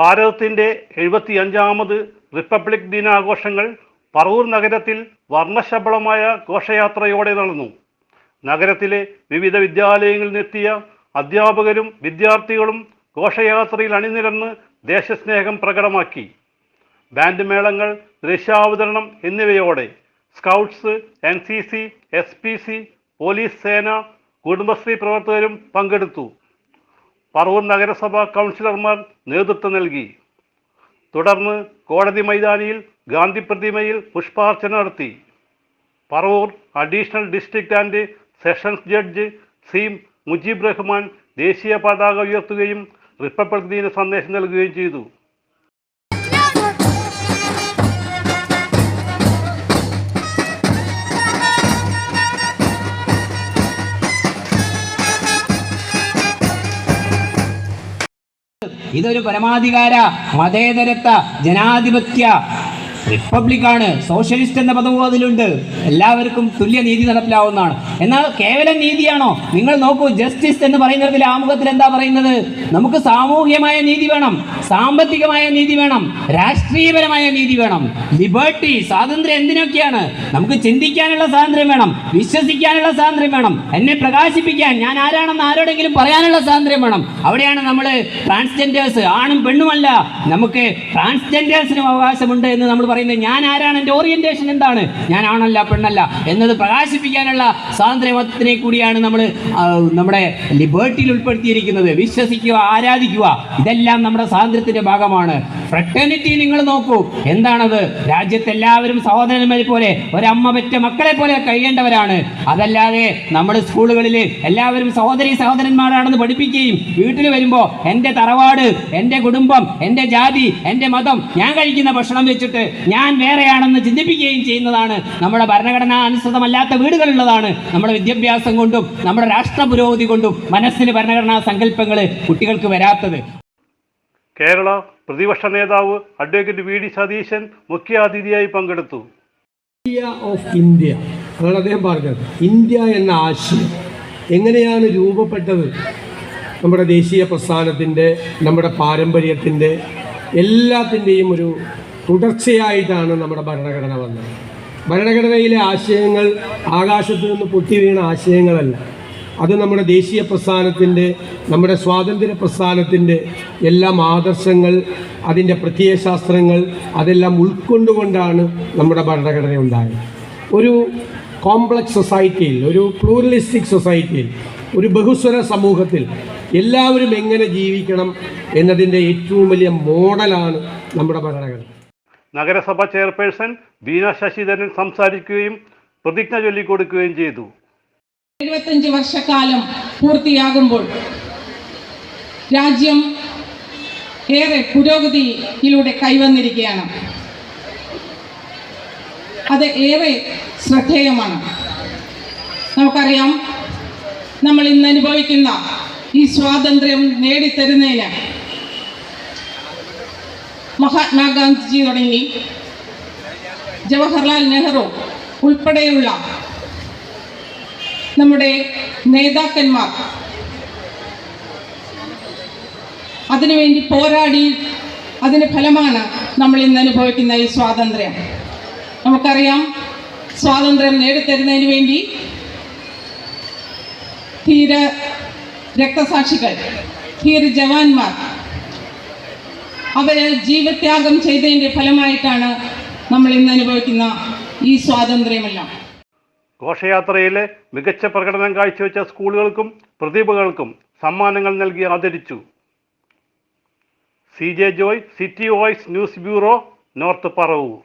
ഭാരതത്തിന്റെ എഴുപത്തിയഞ്ചാമത് റിപ്പബ്ലിക് ദിനാഘോഷങ്ങൾ പറവൂർ നഗരത്തിൽ വർണശബളമായ ഘോഷയാത്രയോടെ നടന്നു. നഗരത്തിലെ വിവിധ വിദ്യാലയങ്ങളിൽ നിന്നെത്തിയ അധ്യാപകരും വിദ്യാർത്ഥികളും ഘോഷയാത്രയിൽ അണിനിരന്ന് ദേശസ്നേഹം പ്രകടമാക്കി. ബാൻഡ് മേളങ്ങൾ ദൃശ്യാവതരണം എന്നിവയോടെ scouts N C C S P C police സേന കുടുംബശ്രീ പ്രവർത്തകരും പങ്കെടുത്തു. പറവൂർ നഗരസഭാ കൗൺസിലർമാർ നേതൃത്വം നൽകി. തുടർന്ന് കോടതി മൈതാനിയിൽ ഗാന്ധി പ്രതിമയിൽ പുഷ്പാർച്ചന നടത്തി. Paravur additional district and sessions judge C Mujeeb Rahman ദേശീയ പതാക ഉയർത്തുകയും റിപ്പബ്ലിക് ദിന സന്ദേശം നൽകുകയും ചെയ്തു. ഇതൊരു പരമാധികാര മതേതരത്വ ജനാധിപത്യ റിപ്പബ്ലിക്കാണ് സോഷ്യലിസ്റ്റ് എന്ന പദവും അതിലുണ്ട്. എല്ലാവർക്കും തുല്യ നീതി നടപ്പിലാവുന്നതാണ്. എന്നാൽ കേവലം നീതിയാണോ? നിങ്ങൾ നോക്കൂ ജസ്റ്റിസ് എന്ന് പറയുന്നതിൽ ആമുഖത്തിൽ എന്താ പറയുന്നത്? നമുക്ക് സാമൂഹ്യമായ നീതി വേണം സാമ്പത്തികമായ നീതി വേണം രാഷ്ട്രീയപരമായ നീതി വേണം. ലിബർട്ടി സ്വാതന്ത്ര്യം എന്തിനൊക്കെയാണ്? നമുക്ക് ചിന്തിക്കാനുള്ള സ്വാതന്ത്ര്യം വേണം വിശ്വസിക്കാനുള്ള സ്വാതന്ത്ര്യം വേണം എന്നെ പ്രകാശിപ്പിക്കാൻ ഞാൻ ആരാണെന്ന് ആരോടെങ്കിലും പറയാനുള്ള സ്വാതന്ത്ര്യം വേണം. അവിടെയാണ് നമ്മൾ ട്രാൻസ്ജെൻഡേഴ്സ് ആണും പെണ്ണുമല്ല. നമുക്ക് ട്രാൻസ്ജെൻഡേഴ്സിനും അവകാശമുണ്ട് എന്ന് നമ്മൾ പറയുന്നത് ഞാൻ ആരാണ്? എന്റെ ഓറിയന്റേഷൻ എന്താണ്? ഞാൻ ആണല്ല പെണ്ണല്ല എന്നത് പ്രകാശിപ്പിക്കാനുള്ള സ്വാതന്ത്ര്യമത്തിനെ കൂടിയാണ് നമ്മൾ നമ്മുടെ ലിബേർട്ടിയിൽ ഉൾപ്പെടുത്തിയിരിക്കുന്നത്. വിശ്വസിക്കുക ആരാധിക്കുക ഇതെല്ലാം നമ്മുടെ സ്വാതന്ത്ര്യത്തിന്റെ ഭാഗമാണ്. ഫ്രട്ടേണിറ്റി നിങ്ങൾ നോക്കൂ. എന്താണത്? രാജ്യത്തെല്ലാവരും സഹോദരന്മാരെ പോലെ ഒരമ്മ പെറ്റ മക്കളെ പോലെ കഴിയേണ്ടവരാണ്. അതല്ലാതെ നമ്മുടെ സ്കൂളുകളിൽ എല്ലാവരും സഹോദരി സഹോദരന്മാരാണെന്ന് പഠിപ്പിക്കുകയും വീട്ടിൽ വരുമ്പോൾ എന്റെ തറവാട് എന്റെ കുടുംബം എന്റെ ജാതി എന്റെ മതം ഞാൻ കഴിക്കുന്ന ഭക്ഷണം വെച്ചിട്ട് ഞാൻ വേറെയാണെന്ന് ചിന്തിപ്പിക്കുകയും ചെയ്യുന്നതാണ്. നമ്മുടെ ഭരണഘടനാ അനുസൃതമല്ലാത്ത വീടുകളുള്ളതാണ് നമ്മുടെ വിദ്യാഭ്യാസം കൊണ്ടും നമ്മുടെ രാഷ്ട്ര പുരോഗതി കൊണ്ടും മനസ്സിന് ഭരണഘടനാ സങ്കല്പങ്ങൾ കുട്ടികൾക്ക് വരാത്തത്. കേരള പ്രതിപക്ഷ നേതാവ് അഡ്വക്കേറ്റ് വി ഡി സതീശൻ മുഖ്യാതിഥിയായി പങ്കെടുത്തു. ഇന്ത്യ ഓഫ് ഇന്ത്യ അതാണ് അദ്ദേഹം പറഞ്ഞത്. ഇന്ത്യ എന്ന ആശയം എങ്ങനെയാണ് രൂപപ്പെട്ടത്? നമ്മുടെ ദേശീയ പ്രസ്ഥാനത്തിന്റെ നമ്മുടെ പാരമ്പര്യത്തിന്റെ എല്ലാത്തിന്റെയും ഒരു തുടർച്ചയായിട്ടാണ് നമ്മുടെ ഭരണഘടന വന്നത്. ഭരണഘടനയിലെ ആശയങ്ങൾ ആകാശത്ത് നിന്ന് പൊട്ടി വീണ ആശയങ്ങളല്ല. അത് നമ്മുടെ ദേശീയ പ്രസ്ഥാനത്തിന്റെ നമ്മുടെ സ്വാതന്ത്ര്യ പ്രസ്ഥാനത്തിന്റെ എല്ലാം ആദർശങ്ങൾ അതിന്റെ പ്രത്യയശാസ്ത്രങ്ങൾ അതെല്ലാം ഉൾക്കൊണ്ടുകൊണ്ടാണ് നമ്മുടെ ഭരണഘടന ഉണ്ടായത്. ഒരു കോംപ്ലക്സ് സൊസൈറ്റിയിൽ ഒരു പ്ലൂറലിസ്റ്റിക് സൊസൈറ്റിയിൽ ഒരു ബഹുസ്വര സമൂഹത്തിൽ എല്ലാവരും എങ്ങനെ ജീവിക്കണം എന്നതിന്റെ ഏറ്റവും വലിയ മോഡലാണ് നമ്മുടെ ഭരണഘടന. നഗരസഭ ചെയർപേഴ്സൺ ബീന ശശിധരൻ സംസാരിക്കുകയും പ്രതിജ്ഞ ചൊല്ലിക്കൊടുക്കുകയും ചെയ്തു. എഴുപത്തഞ്ച് വർഷക്കാലം പൂർത്തിയാകുമ്പോൾ രാജ്യം ഏറെ പുരോഗതിയിലൂടെ കൈവന്നിരിക്കുകയാണ്. അത് ഏറെ ശ്രദ്ധേയമാണ്. നമുക്കറിയാം നമ്മൾ ഇന്ന് അനുഭവിക്കുന്ന ഈ സ്വാതന്ത്ര്യം നേടിത്തരുന്നതിന് മഹാത്മാഗാന്ധിജി തുടങ്ങി ജവഹർലാൽ നെഹ്റു ഉൾപ്പെടെയുള്ള നമ്മുടെ നേതാക്കന്മാർ അതിനുവേണ്ടി പോരാടി അതിന് ഫലമാണ് നമ്മൾ ഇന്ന് അനുഭവിക്കുന്ന ഈ സ്വാതന്ത്ര്യം. നമുക്കറിയാം സ്വാതന്ത്ര്യം നേടിത്തരുന്നതിന് വേണ്ടി ധീര രക്തസാക്ഷികൾ ധീര ജവാന്മാർ അവർ ജീവത്യാഗം ചെയ്തതിന്റെ ഫലമായിട്ടാണ് നമ്മൾ ഇന്ന് അനുഭവിക്കുന്ന ഈ സ്വാതന്ത്ര്യമെല്ലാം. ഘോഷയാത്രയിലെ മികച്ച പ്രകടനം കാഴ്ചവെച്ച സ്കൂളുകൾക്കും പ്രതിഭകൾക്കും സമ്മാനങ്ങൾ നൽകി ആദരിച്ചു. C J Joy city voice news bureau north Paravur.